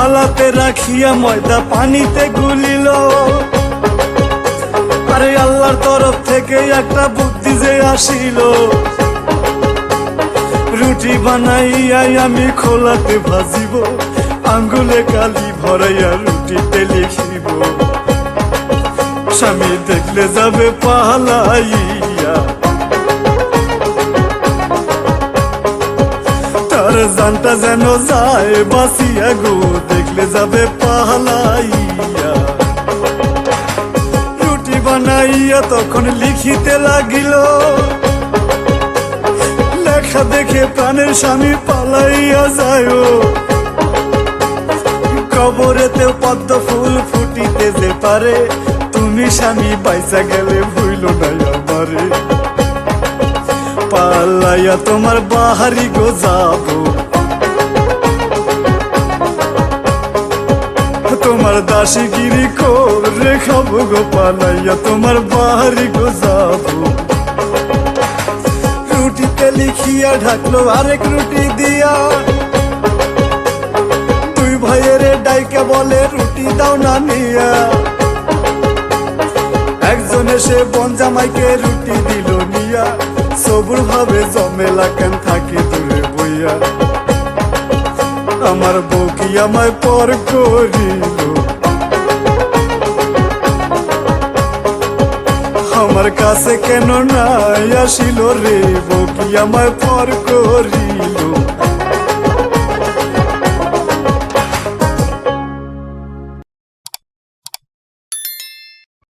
থালাতে রাখিয়া ময়দা পানিতে গুলিল। আরে আল্লাহর তরফ থেকে একটা বুদ্ধি যে আসিল। রুটি বানাইয়াই আমি খোলাতে ভাজিব, আঙ্গুলে কালি ভরাইয়া রুটিতে লিখিব। স্বামী দেখলে যাবে পালাইয়া জানটা যেন যায় বাসিয়া গো, দেখলে যাবে পালাইয়া রুটি বানাইয়া তখন লিখিতে লাগিল, লেখা দেখে প্রাণের স্বামী পালাইয়া যায় কবরেতে পদ্ম ফুল ফুটিতে যে পারে, তুমি স্বামী পয়সা গেলে ভুইল নাই আমারে। পালাইয়া তোমার বাহারি গো যাব। তোমার দাসিগিরি করে খাব গো পালাইয়া, তোমার বাহারি গো যাব। রুটিতে লিখিয়া ঢাকলো আরেক রুটি দিয়া। দুই ভাইয়ের ডাইকে বলে, রুটি দাও না নিয়া। একজন এসে বনজামাইকে রুটি দিল নিয়া। সবুর ভাবে জমেলা কেন থাকে দূরে বইয়া। আমার বউ কি আমায় পর করিল? আমার কাছে কেন নাই আসিল রে? বউ কি আমায় পর করিল?